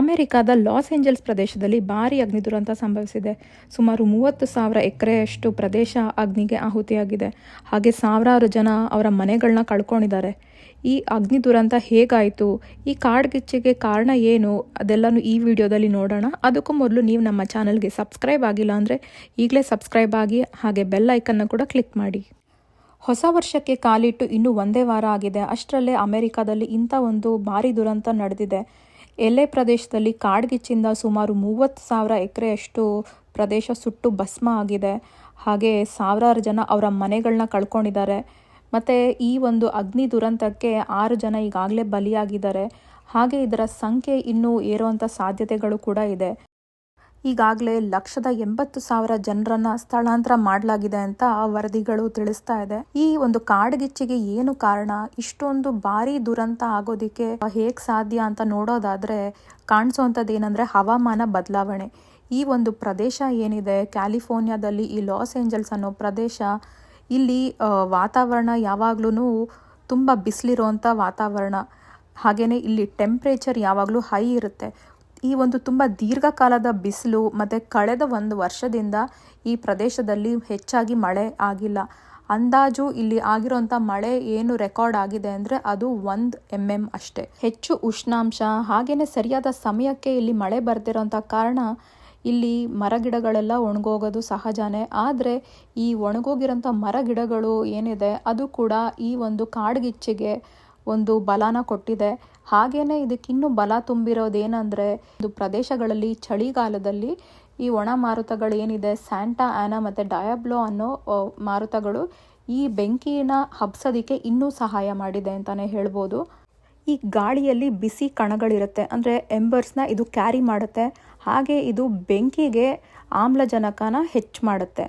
ಅಮೆರಿಕದ loss angels ಪ್ರದೇಶದಲ್ಲಿ ಭಾರಿ ಅಗ್ನಿ ದುರಂತ ಸಂಭವಿಸಿದೆ. ಸುಮಾರು ಮೂವತ್ತು ಸಾವಿರ ಎಕರೆಯಷ್ಟು ಪ್ರದೇಶ ಅಗ್ನಿಗೆ ಆಹುತಿಯಾಗಿದೆ. ಹಾಗೆ ಸಾವಿರಾರು ಜನ ಅವರ ಮನೆಗಳನ್ನ ಕಳ್ಕೊಂಡಿದ್ದಾರೆ. ಈ ಅಗ್ನಿ ದುರಂತ ಹೇಗಾಯಿತು? ಈ ಕಾಡ್ಗಿಚ್ಚಿಗೆ ಕಾರಣ ಏನು? ಅದೆಲ್ಲನೂ ಈ ವಿಡಿಯೋದಲ್ಲಿ ನೋಡೋಣ. ಅದಕ್ಕೂ ಮೊದಲು ನೀವು ನಮ್ಮ ಚಾನಲ್ಗೆ ಸಬ್ಸ್ಕ್ರೈಬ್ ಆಗಿಲ್ಲ ಅಂದರೆ ಈಗಲೇ ಸಬ್ಸ್ಕ್ರೈಬ್ ಆಗಿ ಹಾಗೆ ಬೆಲ್ ಐಕನ್ನು ಕೂಡ ಕ್ಲಿಕ್ ಮಾಡಿ. ಹೊಸ ವರ್ಷಕ್ಕೆ ಕಾಲಿಟ್ಟು ಇನ್ನೂ ಒಂದೇ ವಾರ ಆಗಿದೆ. ಅಷ್ಟರಲ್ಲೇ ಅಮೆರಿಕಾದಲ್ಲಿ ಇಂಥ ಒಂದು ಭಾರಿ ದುರಂತ ನಡೆದಿದೆ. ಎಲೆ ಪ್ರದೇಶದಲ್ಲಿ ಕಾಡ್ಗಿಚ್ಚಿಂದ ಸುಮಾರು ಮೂವತ್ತು ಸಾವಿರ ಎಕರೆಯಷ್ಟು ಪ್ರದೇಶ ಸುಟ್ಟು ಭಸ್ಮ ಆಗಿದೆ. ಹಾಗೆ ಸಾವಿರಾರು ಜನ ಅವರ ಮನೆಗಳನ್ನ ಕಳ್ಕೊಂಡಿದ್ದಾರೆ. ಮತ್ತು ಈ ಒಂದು ಅಗ್ನಿ ದುರಂತಕ್ಕೆ ಆರು ಜನ ಈಗಾಗಲೇ ಬಲಿಯಾಗಿದ್ದಾರೆ. ಹಾಗೆ ಇದರ ಸಂಖ್ಯೆ ಇನ್ನೂ ಏರುವಂಥ ಸಾಧ್ಯತೆಗಳು ಕೂಡ ಇದೆ. ಈಗಾಗಲೇ ಲಕ್ಷದ ಎಂಬತ್ತು ಸಾವಿರ ಜನರನ್ನ ಸ್ಥಳಾಂತರ ಮಾಡಲಾಗಿದೆ ಅಂತ ವರದಿಗಳು ತಿಳಿಸ್ತಾ ಇದೆ. ಈ ಒಂದು ಕಾಡ್ಗಿಚ್ಚಿಗೆ ಏನು ಕಾರಣ? ಇಷ್ಟೊಂದು ಭಾರಿ ದುರಂತ ಆಗೋದಿಕ್ಕೆ ಹೇಗ್ ಸಾಧ್ಯ ಅಂತ ನೋಡೋದಾದ್ರೆ ಕಾಣಿಸುವಂಥದ್ದು ಏನಂದ್ರೆ ಹವಾಮಾನ ಬದಲಾವಣೆ. ಈ ಒಂದು ಪ್ರದೇಶ ಏನಿದೆ? ಕ್ಯಾಲಿಫೋರ್ನಿಯಾದಲ್ಲಿ ಈ ಲಾಸ್ ಏಂಜಲ್ಸ್ ಅನ್ನೋ ಪ್ರದೇಶ, ಇಲ್ಲಿ ವಾತಾವರಣ ಯಾವಾಗ್ಲೂ ತುಂಬ ಬಿಸಿಲಿರುವಂಥ ವಾತಾವರಣ. ಹಾಗೆಯೇ ಇಲ್ಲಿ ಟೆಂಪ್ರೇಚರ್ ಯಾವಾಗಲೂ ಹೈ ಇರುತ್ತೆ. ಈ ಒಂದು ತುಂಬ ದೀರ್ಘಕಾಲದ ಬಿಸಿಲು ಮತ್ತು ಕಳೆದ ಒಂದು ವರ್ಷದಿಂದ ಈ ಪ್ರದೇಶದಲ್ಲಿ ಹೆಚ್ಚಾಗಿ ಮಳೆ ಆಗಿಲ್ಲ. ಅಂದಾಜು ಇಲ್ಲಿ ಆಗಿರೋಂಥ ಮಳೆ ಏನು ರೆಕಾರ್ಡ್ ಆಗಿದೆ ಅಂದರೆ ಅದು ಒಂದು ಎಂ ಎಂ ಅಷ್ಟೇ. ಹೆಚ್ಚು ಉಷ್ಣಾಂಶ ಹಾಗೆಯೇ ಸರಿಯಾದ ಸಮಯಕ್ಕೆ ಇಲ್ಲಿ ಮಳೆ ಬರ್ತಿರೋಂಥ ಕಾರಣ ಇಲ್ಲಿ ಮರಗಿಡಗಳೆಲ್ಲ ಒಣಗೋಗೋದು ಸಹಜನೇ. ಆದರೆ ಈ ಒಣಗೋಗಿರೋಂಥ ಮರಗಿಡಗಳು ಏನಿದೆ, ಅದು ಕೂಡ ಈ ಒಂದು ಕಾಡ್ಗಿಚ್ಚಿಗೆ ಒಂದು ಬಲನ ಕೊಟ್ಟಿದೆ. ಹಾಗೇನೆ ಇದಕ್ಕಿನ್ನೂ ಬಲ ತುಂಬಿರೋದೇನೆಂದರೆ ಇದು ಪ್ರದೇಶಗಳಲ್ಲಿ ಚಳಿಗಾಲದಲ್ಲಿ ಈ ಒಣ ಮಾರುತಗಳು ಏನಿದೆ ಸ್ಯಾಂಟಾ ಆ್ಯನಾ ಮತ್ತು ಡಯಾಬ್ಲೋ ಅನ್ನೋ ಮಾರುತಗಳು ಈ ಬೆಂಕಿನ ಹಬ್ಸೋದಕ್ಕೆ ಇನ್ನೂ ಸಹಾಯ ಮಾಡಿದೆ ಅಂತಲೇ ಹೇಳ್ಬೋದು. ಈ ಗಾಳಿಯಲ್ಲಿ ಬಿಸಿ ಕಣಗಳಿರುತ್ತೆ. ಅಂದರೆ ಎಂಬರ್ಸ್ನ ಇದು ಕ್ಯಾರಿ ಮಾಡುತ್ತೆ. ಹಾಗೆ ಇದು ಬೆಂಕಿಗೆ ಆಮ್ಲಜನಕನ ಹೆಚ್ಚು ಮಾಡುತ್ತೆ.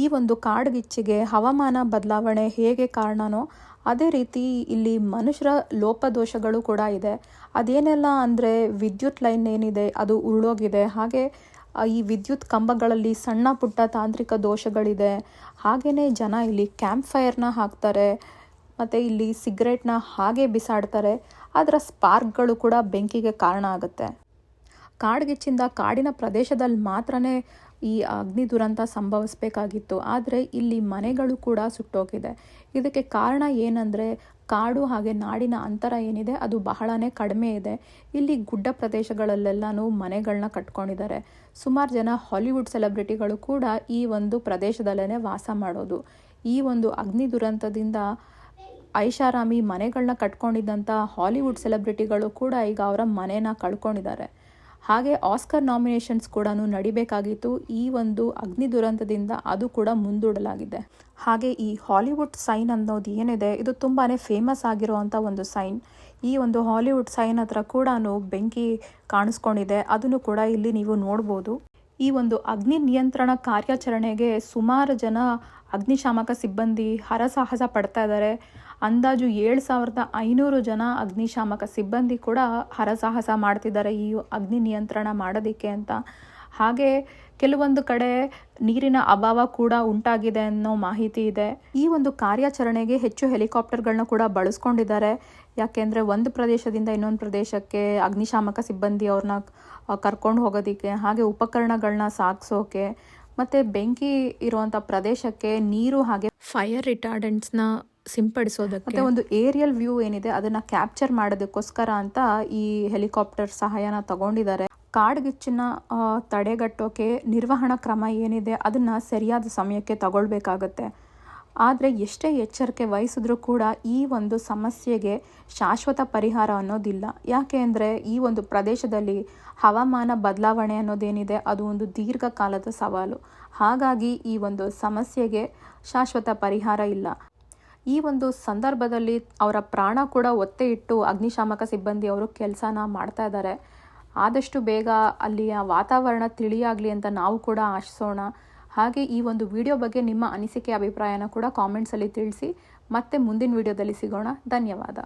ಈ ಒಂದು ಕಾಡ್ಗಿಚ್ಚಿಗೆ ಹವಾಮಾನ ಬದಲಾವಣೆ ಹೇಗೆ ಕಾರಣನೋ ಅದೇ ರೀತಿ ಇಲ್ಲಿ ಮನುಷ್ಯರ ಲೋಪದೋಷಗಳು ಕೂಡ ಇದೆ. ಅದೇನೆಲ್ಲ ಅಂದರೆ ವಿದ್ಯುತ್ ಲೈನ್ ಏನಿದೆ ಅದು ಉರುಳೋಗಿದೆ. ಹಾಗೆ ಈ ವಿದ್ಯುತ್ ಕಂಬಗಳಲ್ಲಿ ಸಣ್ಣ ಪುಟ್ಟ ತಾಂತ್ರಿಕ ದೋಷಗಳಿದೆ. ಹಾಗೆಯೇ ಜನ ಇಲ್ಲಿ ಕ್ಯಾಂಪ್ ಫೈರ್ನ ಹಾಕ್ತಾರೆ, ಮತ್ತು ಇಲ್ಲಿ ಸಿಗರೇಟ್ನ ಹಾಗೆ ಬಿಸಾಡ್ತಾರೆ. ಅದರ ಸ್ಪಾರ್ಕ್ಗಳು ಕೂಡ ಬೆಂಕಿಗೆ ಕಾರಣ ಆಗುತ್ತೆ. ಕಾಡ್ಗಿಚ್ಚಿಂದ ಕಾಡಿನ ಪ್ರದೇಶದಲ್ಲಿ ಮಾತ್ರನೇ ಈ ಅಗ್ನಿ ದುರಂತ ಸಂಭವಿಸಬೇಕಾಗಿತ್ತು. ಆದರೆ ಇಲ್ಲಿ ಮನೆಗಳು ಕೂಡ ಸುಟ್ಟೋಗಿದೆ. ಇದಕ್ಕೆ ಕಾರಣ ಏನಂದರೆ ಕಾಡು ಹಾಗೆ ನಾಡಿನ ಅಂತರ ಏನಿದೆ ಅದು ಬಹಳನೇ ಕಡಿಮೆ ಇದೆ. ಇಲ್ಲಿ ಗುಡ್ಡ ಪ್ರದೇಶಗಳಲ್ಲೆಲ್ಲನೂ ಮನೆಗಳನ್ನ ಕಟ್ಕೊಂಡಿದ್ದಾರೆ. ಸುಮಾರು ಜನ ಹಾಲಿವುಡ್ ಸೆಲೆಬ್ರಿಟಿಗಳು ಕೂಡ ಈ ಒಂದು ಪ್ರದೇಶದಲ್ಲೇ ವಾಸ ಮಾಡೋದು. ಈ ಒಂದು ಅಗ್ನಿ ದುರಂತದಿಂದ ಐಷಾರಾಮಿ ಮನೆಗಳನ್ನ ಕಟ್ಕೊಂಡಿದ್ದಂಥ ಹಾಲಿವುಡ್ ಸೆಲೆಬ್ರಿಟಿಗಳು ಕೂಡ ಈಗ ಅವರ ಮನೆನ ಕಳ್ಕೊಂಡಿದ್ದಾರೆ. ಹಾಗೆ ಆಸ್ಕರ್ ನಾಮಿನೇಷನ್ಸ್ ಕೂಡ ನಡಿಬೇಕಾಗಿತ್ತು. ಈ ಒಂದು ಅಗ್ನಿ ದುರಂತದಿಂದ ಅದು ಕೂಡ ಮುಂದೂಡಲಾಗಿದೆ. ಹಾಗೆ ಈ ಹಾಲಿವುಡ್ ಸೈನ್ ಅನ್ನೋದು ಏನಿದೆ, ಇದು ತುಂಬಾ ಫೇಮಸ್ ಆಗಿರುವಂಥ ಒಂದು ಸೈನ್. ಈ ಒಂದು ಹಾಲಿವುಡ್ ಸೈನ್ ಹತ್ರ ಕೂಡ ಬೆಂಕಿ ಕಾಣಿಸ್ಕೊಂಡಿದೆ. ಅದನ್ನು ಕೂಡ ಇಲ್ಲಿ ನೀವು ನೋಡ್ಬೋದು. ಈ ಒಂದು ಅಗ್ನಿ ನಿಯಂತ್ರಣ ಕಾರ್ಯಾಚರಣೆಗೆ ಸುಮಾರು ಜನ ಅಗ್ನಿಶಾಮಕ ಸಿಬ್ಬಂದಿ ಹರಸಾಹಸ ಪಡ್ತಾ ಇದ್ದಾರೆ. ಅಂದಾಜು ಏಳು ಸಾವಿರದ ಐನೂರು ಜನ ಅಗ್ನಿಶಾಮಕ ಸಿಬ್ಬಂದಿ ಕೂಡ ಹರಸಾಹಸ ಮಾಡ್ತಿದ್ದಾರೆ ಈ ಅಗ್ನಿ ನಿಯಂತ್ರಣ ಮಾಡೋದಕ್ಕೆ ಅಂತ. ಹಾಗೆ ಕೆಲವೊಂದು ಕಡೆ ನೀರಿನ ಅಭಾವ ಕೂಡ ಉಂಟಾಗಿದೆ ಅನ್ನೋ ಮಾಹಿತಿ ಇದೆ. ಈ ಒಂದು ಕಾರ್ಯಾಚರಣೆಗೆ ಹೆಚ್ಚು ಹೆಲಿಕಾಪ್ಟರ್ಗಳನ್ನ ಕೂಡ ಬಳಸ್ಕೊಂಡಿದ್ದಾರೆ. ಯಾಕೆಂದರೆ ಒಂದು ಪ್ರದೇಶದಿಂದ ಇನ್ನೊಂದು ಪ್ರದೇಶಕ್ಕೆ ಅಗ್ನಿಶಾಮಕ ಸಿಬ್ಬಂದಿ ಅವ್ರನ್ನ ಕರ್ಕೊಂಡು ಹೋಗೋದಕ್ಕೆ, ಹಾಗೆ ಉಪಕರಣಗಳನ್ನ ಸಾಗಿಸೋಕೆ ಮತ್ತು ಬೆಂಕಿ ಇರುವಂಥ ಪ್ರದೇಶಕ್ಕೆ ನೀರು ಹಾಗೆ ಫೈರ್ ರಿಟಾರ್ಡೆಂಟ್ಸ್ನ ಸಿಂಪಡಿಸೋದಕ್ಕೆ. ಒಂದು ಏರಿಯಲ್ ವ್ಯೂ ಏನಿದೆ, ಅದನ್ನ ಕ್ಯಾಪ್ಚರ್ ಮಾಡೋದಕ್ಕೋಸ್ಕರ ಅಂತ ಈ ಹೆಲಿಕಾಪ್ಟರ್ ಸಹಾಯನ ತಗೊಂಡಿದ್ದಾರೆ. ಕಾಡ್ಗಿಚ್ಚಿನ ತಡೆಗಟ್ಟೋಕೆ ನಿರ್ವಹಣಾ ಕ್ರಮ ಏನಿದೆ, ಅದನ್ನ ಸರಿಯಾದ ಸಮಯಕ್ಕೆ ತಗೊಳ್ಬೇಕಾಗತ್ತೆ. ಆದರೆ ಎಷ್ಟೇ ಎಚ್ಚರಿಕೆ ವಹಿಸಿದ್ರೂ ಕೂಡ ಈ ಒಂದು ಸಮಸ್ಯೆಗೆ ಶಾಶ್ವತ ಪರಿಹಾರ ಅನ್ನೋದಿಲ್ಲ. ಯಾಕೆ ಅಂದರೆ ಈ ಒಂದು ಪ್ರದೇಶದಲ್ಲಿ ಹವಾಮಾನ ಬದಲಾವಣೆ ಅನ್ನೋದೇನಿದೆ, ಅದು ಒಂದು ದೀರ್ಘಕಾಲದ ಸವಾಲು. ಹಾಗಾಗಿ ಈ ಒಂದು ಸಮಸ್ಯೆಗೆ ಶಾಶ್ವತ ಪರಿಹಾರ ಇಲ್ಲ. ಈ ಒಂದು ಸಂದರ್ಭದಲ್ಲಿ ಅವರ ಪ್ರಾಣ ಕೂಡ ಒತ್ತೆ ಇಟ್ಟು ಅಗ್ನಿಶಾಮಕ ಸಿಬ್ಬಂದಿ ಅವರು ಕೆಲಸನ ಮಾಡ್ತಾ ಇದ್ದಾರೆ. ಆದಷ್ಟು ಬೇಗ ಅಲ್ಲಿಯ ವಾತಾವರಣ ತಿಳಿಯಾಗಲಿ ಅಂತ ನಾವು ಕೂಡ ಆಶಿಸೋಣ. ಹಾಗೆ ಈ ಒಂದು ವಿಡಿಯೋ ಬಗ್ಗೆ ನಿಮ್ಮ ಅನಿಸಿಕೆ, ಅಭಿಪ್ರಾಯನ ಕೂಡ ಕಾಮೆಂಟ್ಸಲ್ಲಿ ತಿಳಿಸಿ. ಮತ್ತೆ ಮುಂದಿನ ವಿಡಿಯೋದಲ್ಲಿ ಸಿಗೋಣ. ಧನ್ಯವಾದ!